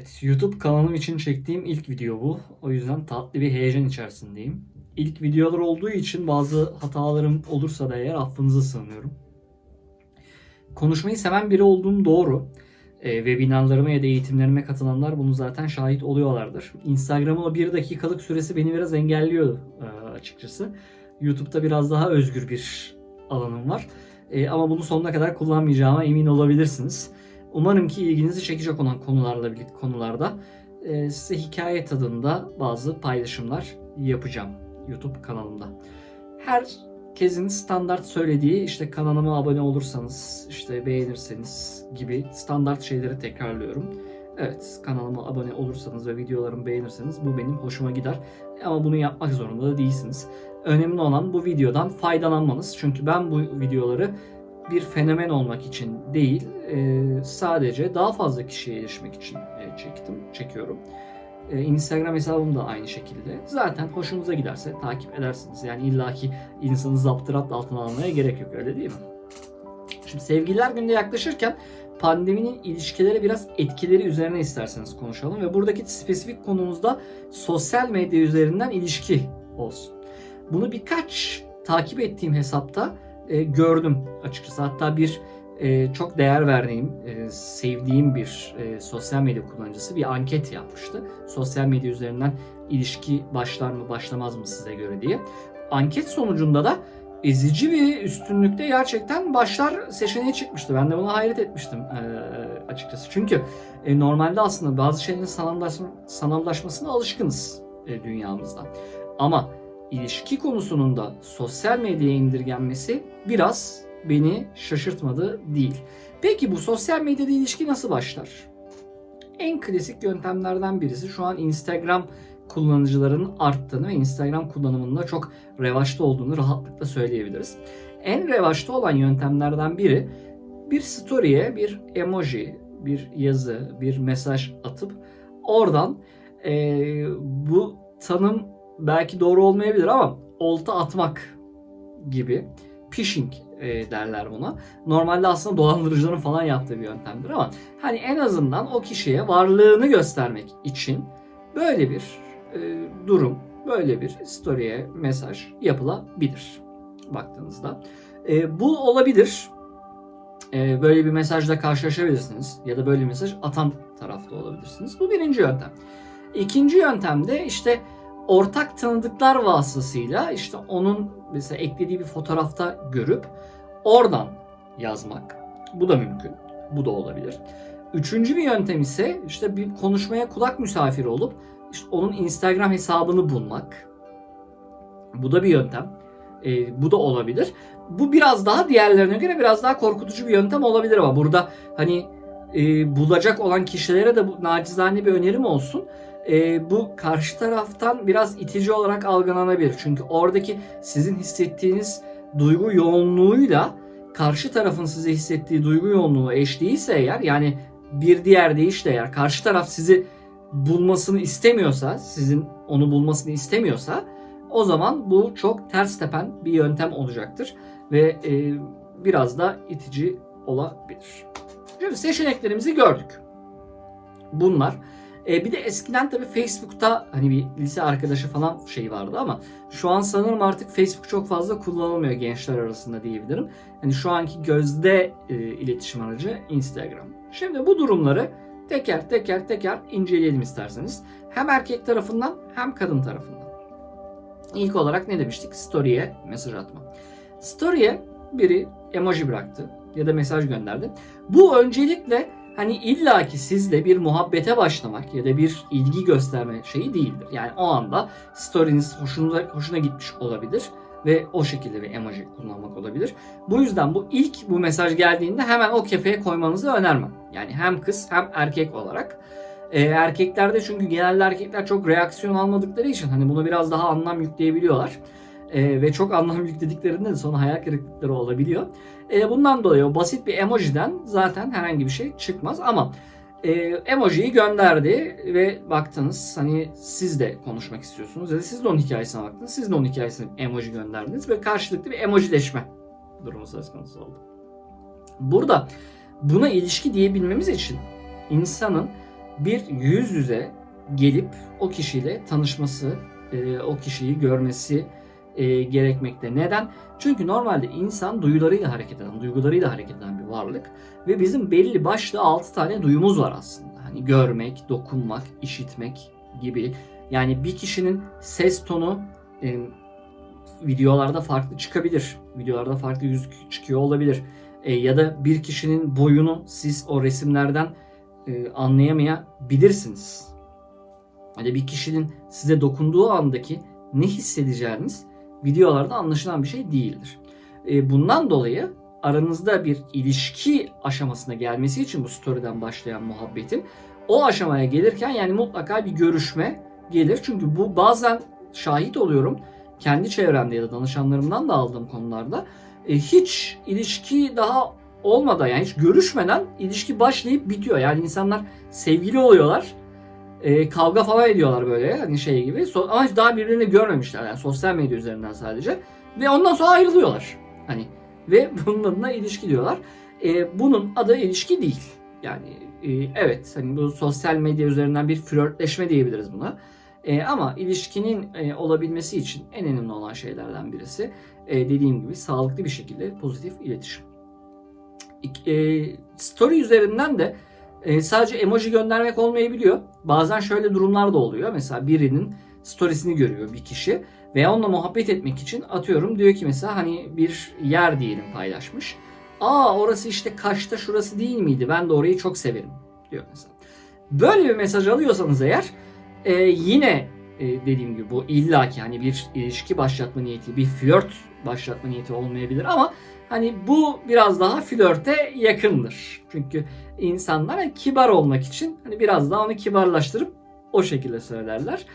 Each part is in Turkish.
Evet, YouTube kanalım için çektiğim ilk video bu. O yüzden tatlı bir heyecan içerisindeyim. İlk videolar olduğu için bazı hatalarım olursa da eğer affınıza sığınıyorum. Konuşmayı seven biri olduğum doğru. E, webinarlarıma ya da eğitimlerime katılanlar bunu zaten şahit oluyorlardır. Instagram'ın o bir dakikalık süresi beni biraz engelliyor e, açıkçası. YouTube'da biraz daha özgür bir alanım var. E, ama bunu sonuna kadar kullanmayacağıma emin olabilirsiniz. Umarım ki ilginizi çekecek olan konularla birlikte konularda e, size hikaye tadında bazı paylaşımlar yapacağım YouTube kanalımda. Herkesin standart söylediği işte kanalıma abone olursanız, işte beğenirseniz gibi standart şeyleri tekrarlıyorum. Evet kanalıma abone olursanız ve videolarımı beğenirseniz bu benim hoşuma gider. Ama bunu yapmak zorunda da değilsiniz. Önemli olan bu videodan faydalanmanız. Çünkü ben bu videoları bir fenomen olmak için değil, e, sadece daha fazla kişiye erişmek için e, çektim, çekiyorum. E, Instagram hesabım da aynı şekilde. Zaten hoşunuza giderse takip edersiniz. Yani illaki insanı zaptırapt altına almaya gerek yok öyle değil mi? Şimdi sevgililer günde yaklaşırken pandeminin ilişkilere biraz etkileri üzerine isterseniz konuşalım ve buradaki spesifik konumuzda sosyal medya üzerinden ilişki olsun. Bunu birkaç takip ettiğim hesapta e, gördüm açıkçası. Hatta bir e, çok değer verdiğim, e, sevdiğim bir e, sosyal medya kullanıcısı bir anket yapmıştı. Sosyal medya üzerinden ilişki başlar mı başlamaz mı size göre diye. Anket sonucunda da ezici bir üstünlükte gerçekten başlar seçeneği çıkmıştı. Ben de buna hayret etmiştim e, açıkçası. Çünkü e, normalde aslında bazı şeylerin sanallaşma, sanallaşmasına alışkınız e, dünyamızda. Ama ilişki konusunun da sosyal medyaya indirgenmesi biraz beni şaşırtmadı değil. Peki bu sosyal medyada ilişki nasıl başlar? En klasik yöntemlerden birisi şu an Instagram kullanıcılarının arttığını ve Instagram kullanımının da çok revaçta olduğunu rahatlıkla söyleyebiliriz. En revaçta olan yöntemlerden biri bir story'e bir emoji, bir yazı, bir mesaj atıp oradan eee, bu tanım belki doğru olmayabilir ama olta atmak gibi phishing e, derler buna. Normalde aslında dolandırıcıların falan yaptığı bir yöntemdir ama hani en azından o kişiye varlığını göstermek için böyle bir e, durum, böyle bir story'e mesaj yapılabilir baktığınızda. E, bu olabilir. E, böyle bir mesajla karşılaşabilirsiniz ya da böyle bir mesaj atan tarafta olabilirsiniz. Bu birinci yöntem. İkinci yöntem de işte ortak tanıdıklar vasıtasıyla işte onun mesela eklediği bir fotoğrafta görüp oradan yazmak. Bu da mümkün. Bu da olabilir. Üçüncü bir yöntem ise işte bir konuşmaya kulak misafiri olup işte onun Instagram hesabını bulmak. Bu da bir yöntem. Ee, bu da olabilir. Bu biraz daha diğerlerine göre biraz daha korkutucu bir yöntem olabilir ama burada hani e, bulacak olan kişilere de bu nacizane bir önerim olsun e, bu karşı taraftan biraz itici olarak algılanabilir. Çünkü oradaki sizin hissettiğiniz duygu yoğunluğuyla karşı tarafın size hissettiği duygu yoğunluğu eş değilse eğer yani bir diğer deyişle eğer karşı taraf sizi bulmasını istemiyorsa, sizin onu bulmasını istemiyorsa o zaman bu çok ters tepen bir yöntem olacaktır ve e, biraz da itici olabilir. Şimdi seçeneklerimizi gördük. Bunlar e, bir de eskiden tabii Facebook'ta hani bir lise arkadaşı falan şey vardı ama şu an sanırım artık Facebook çok fazla kullanılmıyor gençler arasında diyebilirim. Hani şu anki gözde e, iletişim aracı Instagram. Şimdi bu durumları teker teker teker inceleyelim isterseniz. Hem erkek tarafından hem kadın tarafından. İlk olarak ne demiştik? Story'e mesaj atma. Story'e biri emoji bıraktı ya da mesaj gönderdi. Bu öncelikle hani illaki sizle bir muhabbete başlamak ya da bir ilgi gösterme şeyi değildir. Yani o anda story'niz hoşunuza, hoşuna gitmiş olabilir ve o şekilde bir emoji kullanmak olabilir. Bu yüzden bu ilk bu mesaj geldiğinde hemen o kefeye koymanızı önermem. Yani hem kız hem erkek olarak. Ee, erkeklerde çünkü genelde erkekler çok reaksiyon almadıkları için hani bunu biraz daha anlam yükleyebiliyorlar. Ee, ve çok anlam yüklediklerinde de sonra hayal kırıklıkları olabiliyor. Ee, bundan dolayı o basit bir emojiden zaten herhangi bir şey çıkmaz ama e, emojiyi gönderdi ve baktınız hani siz de konuşmak istiyorsunuz ya da siz de onun hikayesine baktınız. Siz de onun hikayesine emoji gönderdiniz ve karşılıklı bir emojileşme durumu söz konusu oldu. Burada buna ilişki diyebilmemiz için insanın bir yüz yüze gelip o kişiyle tanışması, e, o kişiyi görmesi e, gerekmekte. Neden? Çünkü normalde insan duyularıyla hareket eden, duygularıyla hareket eden bir varlık ve bizim belli başlı 6 tane duyumuz var aslında. Hani görmek, dokunmak, işitmek gibi. Yani bir kişinin ses tonu e, videolarda farklı çıkabilir. Videolarda farklı yüz çıkıyor olabilir. E, ya da bir kişinin boyunu siz o resimlerden e, anlayamayabilirsiniz. Hani bir kişinin size dokunduğu andaki ne hissedeceğiniz videolarda anlaşılan bir şey değildir. E, bundan dolayı aranızda bir ilişki aşamasına gelmesi için bu story'den başlayan muhabbetin o aşamaya gelirken yani mutlaka bir görüşme gelir. Çünkü bu bazen şahit oluyorum kendi çevremde ya da danışanlarımdan da aldığım konularda e, hiç ilişki daha olmadan yani hiç görüşmeden ilişki başlayıp bitiyor. Yani insanlar sevgili oluyorlar. E, kavga falan ediyorlar böyle hani şey gibi. So- ama hiç daha birbirini görmemişler yani sosyal medya üzerinden sadece. Ve ondan sonra ayrılıyorlar. Hani ve bunun adına ilişki diyorlar. E, bunun adı ilişki değil. Yani e, evet hani bu sosyal medya üzerinden bir flörtleşme diyebiliriz buna. E, ama ilişkinin e, olabilmesi için en önemli olan şeylerden birisi e, dediğim gibi sağlıklı bir şekilde pozitif iletişim. E, story üzerinden de e, sadece emoji göndermek olmayabiliyor. Bazen şöyle durumlar da oluyor. Mesela birinin storiesini görüyor bir kişi veya onunla muhabbet etmek için atıyorum diyor ki mesela hani bir yer diyelim paylaşmış. Aa orası işte Kaş'ta şurası değil miydi? Ben de orayı çok severim diyor mesela. Böyle bir mesaj alıyorsanız eğer e, yine e, dediğim gibi bu illaki hani bir ilişki başlatma niyeti, bir flört başlatma niyeti olmayabilir ama hani bu biraz daha flörte yakındır. Çünkü insanlar hani kibar olmak için hani biraz daha onu kibarlaştırıp o şekilde söylerler.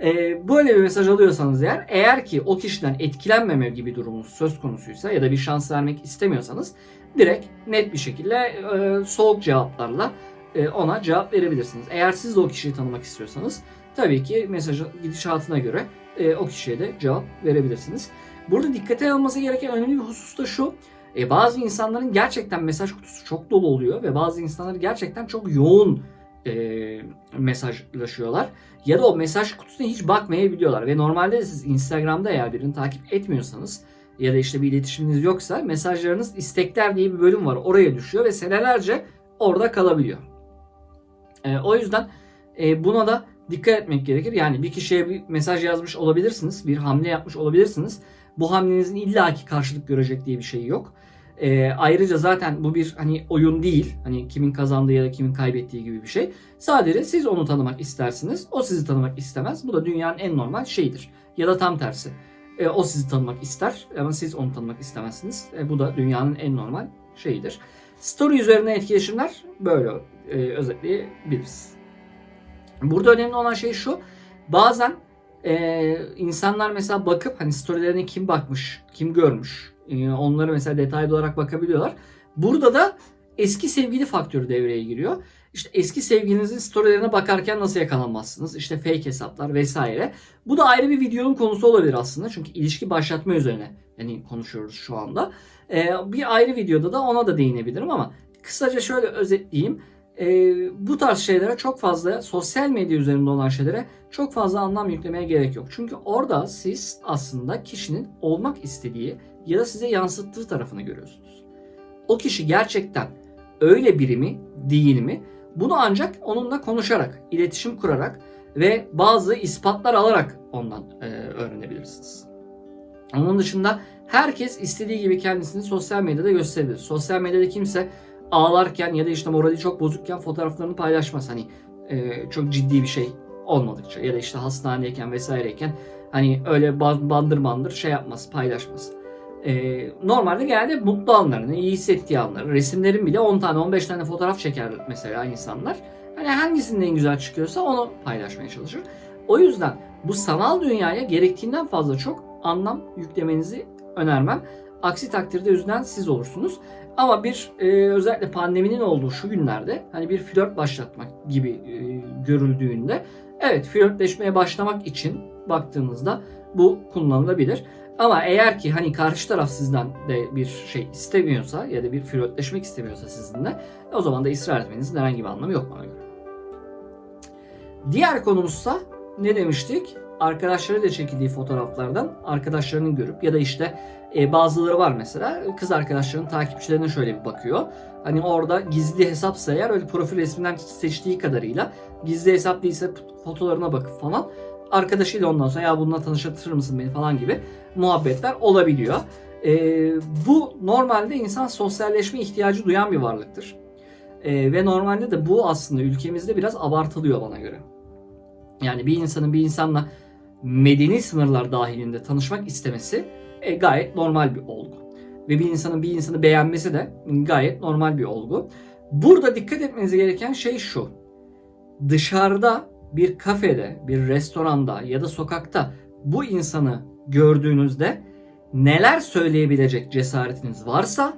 E, böyle bir mesaj alıyorsanız eğer, eğer ki o kişiden etkilenmeme gibi durumunuz söz konusuysa ya da bir şans vermek istemiyorsanız direkt net bir şekilde e, soğuk cevaplarla e, ona cevap verebilirsiniz. Eğer siz de o kişiyi tanımak istiyorsanız tabii ki mesajın gidişatına göre e, o kişiye de cevap verebilirsiniz. Burada dikkate alınması gereken önemli bir husus da şu. E, bazı insanların gerçekten mesaj kutusu çok dolu oluyor ve bazı insanlar gerçekten çok yoğun e, mesajlaşıyorlar. Ya da o mesaj kutusuna hiç bakmayabiliyorlar. Ve normalde siz Instagram'da eğer birini takip etmiyorsanız ya da işte bir iletişiminiz yoksa mesajlarınız istekler diye bir bölüm var. Oraya düşüyor ve senelerce orada kalabiliyor. E, o yüzden e, buna da dikkat etmek gerekir. Yani bir kişiye bir mesaj yazmış olabilirsiniz. Bir hamle yapmış olabilirsiniz. Bu hamlenizin illaki karşılık görecek diye bir şey yok. E, ayrıca zaten bu bir hani oyun değil. Hani kimin kazandığı ya da kimin kaybettiği gibi bir şey. Sadece siz onu tanımak istersiniz. O sizi tanımak istemez. Bu da dünyanın en normal şeyidir. Ya da tam tersi. E, o sizi tanımak ister ama siz onu tanımak istemezsiniz. E, bu da dünyanın en normal şeyidir. Story üzerine etkileşimler böyle e, özetleyebiliriz. Burada önemli olan şey şu. Bazen e, insanlar mesela bakıp hani storylerine kim bakmış, kim görmüş, e, onları mesela detaylı olarak bakabiliyorlar. Burada da eski sevgili faktörü devreye giriyor. İşte eski sevgilinizin storylerine bakarken nasıl yakalanmazsınız? İşte fake hesaplar vesaire. Bu da ayrı bir videonun konusu olabilir aslında. Çünkü ilişki başlatma üzerine yani konuşuyoruz şu anda. Ee, bir ayrı videoda da ona da değinebilirim ama kısaca şöyle özetleyeyim. Ee, bu tarz şeylere çok fazla sosyal medya üzerinde olan şeylere çok fazla anlam yüklemeye gerek yok. Çünkü orada siz aslında kişinin olmak istediği ya da size yansıttığı tarafını görüyorsunuz. O kişi gerçekten öyle biri mi değil mi? Bunu ancak onunla konuşarak, iletişim kurarak ve bazı ispatlar alarak ondan e, öğrenebilirsiniz. Onun dışında herkes istediği gibi kendisini sosyal medyada gösterebilir. Sosyal medyada kimse ağlarken ya da işte morali çok bozukken fotoğraflarını paylaşmaz. Hani e, çok ciddi bir şey olmadıkça ya da işte hastanedeyken vesaireyken hani öyle bandır bandır şey yapmaz, paylaşmaz. Ee, normalde genelde mutlu anlarını, iyi hissettiği anları, resimlerin bile 10 tane 15 tane fotoğraf çeker mesela insanlar. Hani hangisinin en güzel çıkıyorsa onu paylaşmaya çalışır. O yüzden bu sanal dünyaya gerektiğinden fazla çok anlam yüklemenizi önermem. Aksi takdirde üzülen siz olursunuz. Ama bir e, özellikle pandeminin olduğu şu günlerde hani bir flört başlatmak gibi e, görüldüğünde evet flörtleşmeye başlamak için baktığınızda bu kullanılabilir. Ama eğer ki hani karşı taraf sizden de bir şey istemiyorsa ya da bir flörtleşmek istemiyorsa sizinle o zaman da ısrar etmenizin herhangi bir anlamı yok bana göre. Diğer konumuzsa ne demiştik? Arkadaşlarıyla çekildiği fotoğraflardan arkadaşlarını görüp ya da işte e, bazıları var mesela kız arkadaşlarının takipçilerine şöyle bir bakıyor. Hani orada gizli hesapsa eğer öyle profil resminden seçtiği kadarıyla gizli hesap değilse fotolarına bakıp falan arkadaşıyla ondan sonra ya bununla tanıştırır mısın beni falan gibi muhabbetler olabiliyor. E, bu normalde insan sosyalleşme ihtiyacı duyan bir varlıktır. E, ve normalde de bu aslında ülkemizde biraz abartılıyor bana göre. Yani bir insanın bir insanla medeni sınırlar dahilinde tanışmak istemesi e, gayet normal bir olgu. Ve bir insanın bir insanı beğenmesi de gayet normal bir olgu. Burada dikkat etmeniz gereken şey şu. Dışarıda bir kafede, bir restoranda ya da sokakta bu insanı gördüğünüzde neler söyleyebilecek cesaretiniz varsa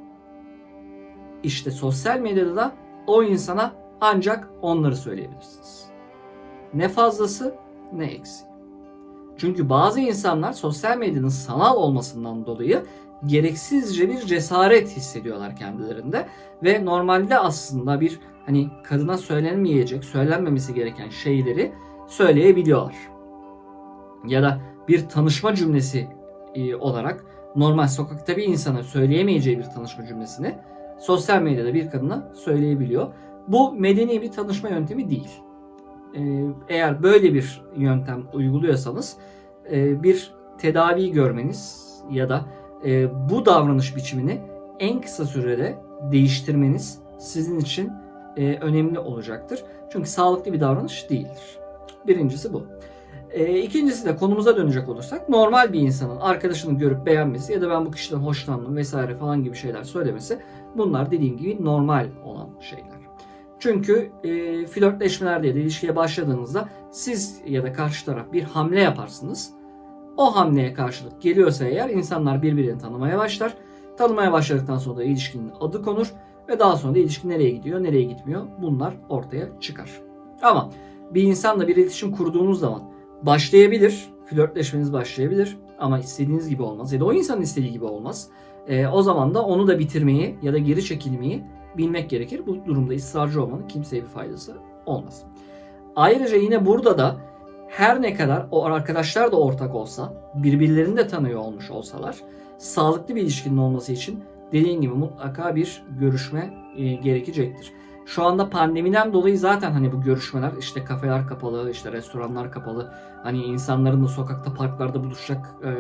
işte sosyal medyada da o insana ancak onları söyleyebilirsiniz. Ne fazlası ne eksiği. Çünkü bazı insanlar sosyal medyanın sanal olmasından dolayı gereksizce bir cesaret hissediyorlar kendilerinde ve normalde aslında bir hani kadına söylenmeyecek, söylenmemesi gereken şeyleri söyleyebiliyorlar. Ya da bir tanışma cümlesi e, olarak normal sokakta bir insana söyleyemeyeceği bir tanışma cümlesini sosyal medyada bir kadına söyleyebiliyor. Bu medeni bir tanışma yöntemi değil. Ee, eğer böyle bir yöntem uyguluyorsanız e, bir tedavi görmeniz ya da e, bu davranış biçimini en kısa sürede değiştirmeniz sizin için e, önemli olacaktır. Çünkü sağlıklı bir davranış değildir. Birincisi bu. İkincisi de konumuza dönecek olursak normal bir insanın arkadaşını görüp beğenmesi ya da ben bu kişiden hoşlandım vesaire falan gibi şeyler söylemesi bunlar dediğim gibi normal olan şeyler. Çünkü e, flörtleşmelerde ya da ilişkiye başladığınızda siz ya da karşı taraf bir hamle yaparsınız. O hamleye karşılık geliyorsa eğer insanlar birbirini tanımaya başlar. Tanımaya başladıktan sonra da ilişkinin adı konur ve daha sonra da ilişki nereye gidiyor, nereye gitmiyor bunlar ortaya çıkar. Ama bir insanla bir iletişim kurduğunuz zaman başlayabilir, flörtleşmeniz başlayabilir ama istediğiniz gibi olmaz ya da o insanın istediği gibi olmaz. E, o zaman da onu da bitirmeyi ya da geri çekilmeyi bilmek gerekir. Bu durumda ısrarcı olmanın kimseye bir faydası olmaz. Ayrıca yine burada da her ne kadar o arkadaşlar da ortak olsa, birbirlerini de tanıyor olmuş olsalar, sağlıklı bir ilişkinin olması için dediğim gibi mutlaka bir görüşme e, gerekecektir. Şu anda pandemiden dolayı zaten hani bu görüşmeler işte kafeler kapalı, işte restoranlar kapalı. Hani insanların da sokakta, parklarda buluşacak e,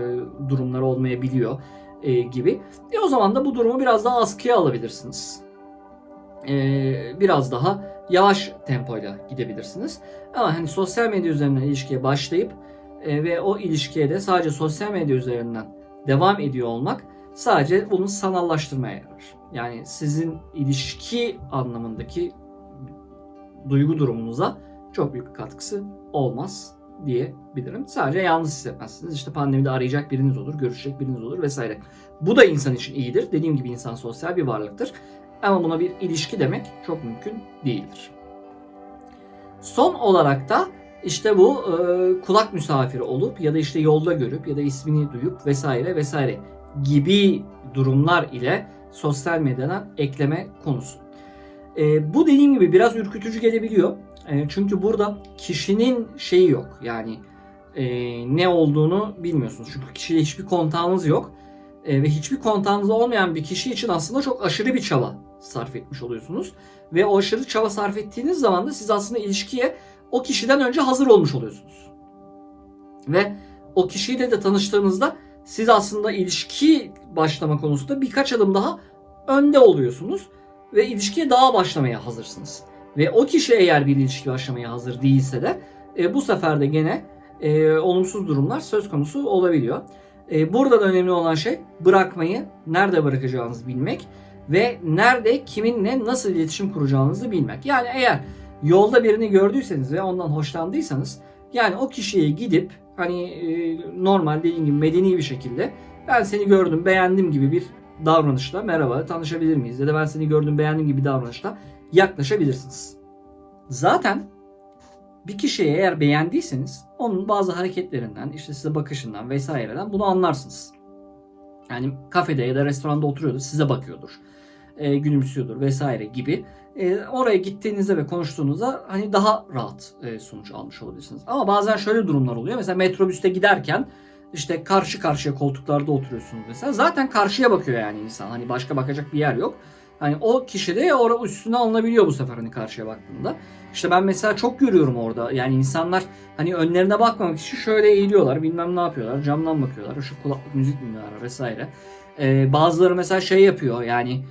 durumları olmayabiliyor e, gibi. E o zaman da bu durumu biraz daha askıya alabilirsiniz. E, biraz daha yavaş tempoyla gidebilirsiniz. Ama hani sosyal medya üzerinden ilişkiye başlayıp e, ve o ilişkiye de sadece sosyal medya üzerinden devam ediyor olmak sadece bunu sanallaştırmaya yarar. Yani sizin ilişki anlamındaki duygu durumunuza çok büyük katkısı olmaz diyebilirim. Sadece yalnız hissetmezsiniz. İşte pandemide arayacak biriniz olur, görüşecek biriniz olur vesaire. Bu da insan için iyidir. Dediğim gibi insan sosyal bir varlıktır. Ama buna bir ilişki demek çok mümkün değildir. Son olarak da işte bu e, kulak misafiri olup ya da işte yolda görüp ya da ismini duyup vesaire vesaire gibi durumlar ile sosyal medyadan ekleme konusu. E, bu dediğim gibi biraz ürkütücü gelebiliyor. E, çünkü burada kişinin şeyi yok. Yani e, ne olduğunu bilmiyorsunuz. Çünkü kişiyle hiçbir kontağınız yok. E, ve hiçbir kontağınız olmayan bir kişi için aslında çok aşırı bir çaba sarf etmiş oluyorsunuz. Ve o aşırı çaba sarf ettiğiniz zaman da siz aslında ilişkiye o kişiden önce hazır olmuş oluyorsunuz. Ve o kişiyle de tanıştığınızda siz aslında ilişki başlama konusunda birkaç adım daha önde oluyorsunuz ve ilişkiye daha başlamaya hazırsınız. Ve o kişi eğer bir ilişki başlamaya hazır değilse de e, bu sefer de gene e, olumsuz durumlar söz konusu olabiliyor. E, burada da önemli olan şey bırakmayı, nerede bırakacağınızı bilmek ve nerede kiminle nasıl iletişim kuracağınızı bilmek. Yani eğer yolda birini gördüyseniz ve ondan hoşlandıysanız yani o kişiye gidip hani e, normal dediğim gibi medeni bir şekilde ben seni gördüm beğendim gibi bir davranışla merhaba tanışabilir miyiz ya da ben seni gördüm beğendim gibi bir davranışla yaklaşabilirsiniz. Zaten bir kişiyi eğer beğendiyseniz onun bazı hareketlerinden, işte size bakışından vesaireden bunu anlarsınız. Yani kafede ya da restoranda oturuyordur, size bakıyordur. E, gülümsüyordur vesaire gibi. E, oraya gittiğinizde ve konuştuğunuzda hani daha rahat e, sonuç almış olabilirsiniz. Ama bazen şöyle durumlar oluyor. Mesela metrobüste giderken işte karşı karşıya koltuklarda oturuyorsunuz mesela. Zaten karşıya bakıyor yani insan. Hani başka bakacak bir yer yok. Hani o kişi de orada üstüne alınabiliyor bu sefer hani karşıya baktığında. İşte ben mesela çok görüyorum orada. Yani insanlar hani önlerine bakmamak için şöyle eğiliyorlar. Bilmem ne yapıyorlar. Camdan bakıyorlar. Şu kulaklık müzik dinliyorlar vesaire. Ee, bazıları mesela şey yapıyor yani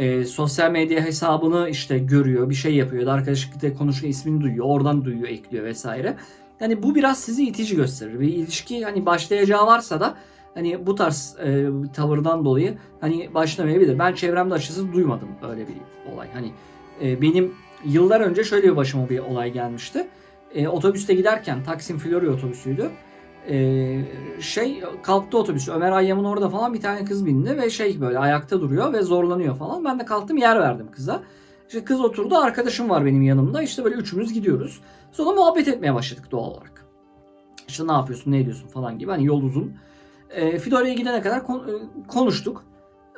e, sosyal medya hesabını işte görüyor. Bir şey yapıyor. Ya da arkadaşlıkta konuşuyor. ismini duyuyor. Oradan duyuyor, ekliyor vesaire. Yani bu biraz sizi itici gösterir. Bir ilişki hani başlayacağı varsa da hani bu tarz e, tavırdan dolayı hani başlamayabilir. Ben çevremde açıkçası duymadım öyle bir olay. Hani e, benim yıllar önce şöyle bir başıma bir olay gelmişti. E, otobüste giderken Taksim Florya otobüsüydü. E, şey kalktı otobüs. Ömer Ayyam'ın orada falan bir tane kız bindi ve şey böyle ayakta duruyor ve zorlanıyor falan. Ben de kalktım yer verdim kıza. İşte kız oturdu arkadaşım var benim yanımda. İşte böyle üçümüz gidiyoruz. Sonra muhabbet etmeye başladık doğal olarak. İşte ne yapıyorsun, ne ediyorsun falan gibi. Hani yol uzun. E, Florya'ya gidene kadar e, konuştuk.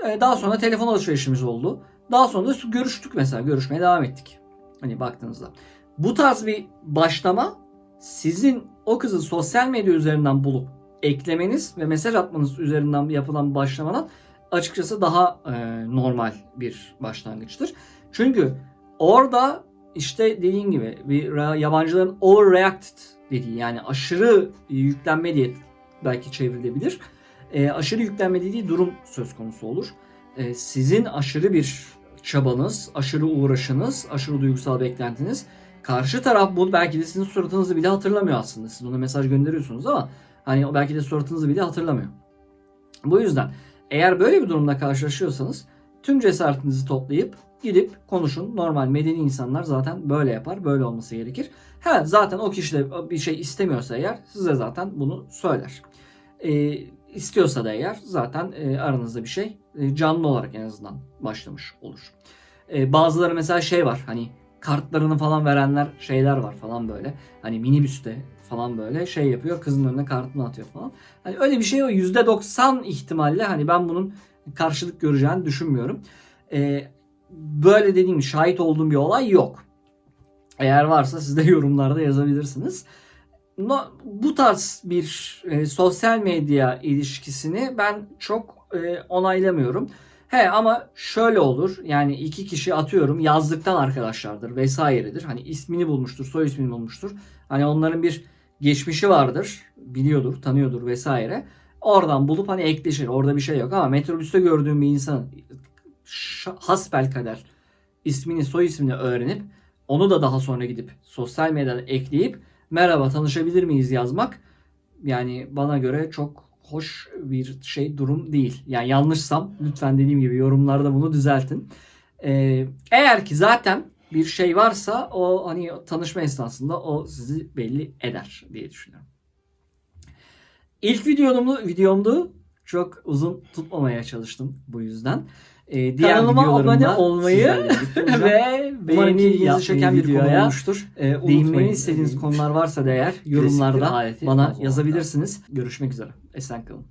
E, daha sonra telefon alışverişimiz oldu. Daha sonra da görüştük mesela. Görüşmeye devam ettik. Hani baktığınızda. Bu tarz bir başlama sizin o kızı sosyal medya üzerinden bulup eklemeniz ve mesaj atmanız üzerinden yapılan başlamadan açıkçası daha e, normal bir başlangıçtır. Çünkü orada işte dediğim gibi bir yabancıların overreacted dediği yani aşırı yüklenme diye belki çevrilebilir. E, aşırı yüklenme dediği durum söz konusu olur. E, sizin aşırı bir çabanız, aşırı uğraşınız, aşırı duygusal beklentiniz karşı taraf bunu belki de sizin suratınızı bile hatırlamıyor aslında. Siz ona mesaj gönderiyorsunuz ama hani belki de suratınızı bile hatırlamıyor. Bu yüzden eğer böyle bir durumda karşılaşıyorsanız tüm cesaretinizi toplayıp gidip konuşun. Normal medeni insanlar zaten böyle yapar. Böyle olması gerekir. Ha zaten o kişi de bir şey istemiyorsa eğer size zaten bunu söyler. Ee, istiyorsa da eğer zaten e, aranızda bir şey e, canlı olarak en azından başlamış olur. E, bazıları mesela şey var hani kartlarını falan verenler şeyler var falan böyle. Hani minibüste falan böyle şey yapıyor kızın önüne kartını atıyor falan. Hani öyle bir şey o %90 ihtimalle hani ben bunun karşılık göreceğini düşünmüyorum. E, böyle dediğim şahit olduğum bir olay yok. Eğer varsa siz de yorumlarda yazabilirsiniz. No, bu tarz bir e, sosyal medya ilişkisini ben çok e, onaylamıyorum. He ama şöyle olur yani iki kişi atıyorum yazlıktan arkadaşlardır vesairedir. Hani ismini bulmuştur, soy ismini bulmuştur. Hani onların bir geçmişi vardır, biliyordur, tanıyordur vesaire. Oradan bulup hani ekleşir. Orada bir şey yok ama metrobüste gördüğüm bir insanın ş- hasbel kader ismini, soy ismini öğrenip onu da daha sonra gidip sosyal medyada ekleyip merhaba tanışabilir miyiz yazmak yani bana göre çok hoş bir şey durum değil. Yani yanlışsam lütfen dediğim gibi yorumlarda bunu düzeltin. Ee, eğer ki zaten bir şey varsa o hani tanışma esnasında o sizi belli eder diye düşünüyorum. İlk videomdu, videomdu. Çok uzun tutmamaya çalıştım bu yüzden. Ee, diğer Kanalıma abone olmayı ve beğeni konu videoya olmuştur. e, unutmayın. istediğiniz konular varsa da eğer Klasiktir, yorumlarda bana yazabilirsiniz. Görüşmek üzere. Esen kalın.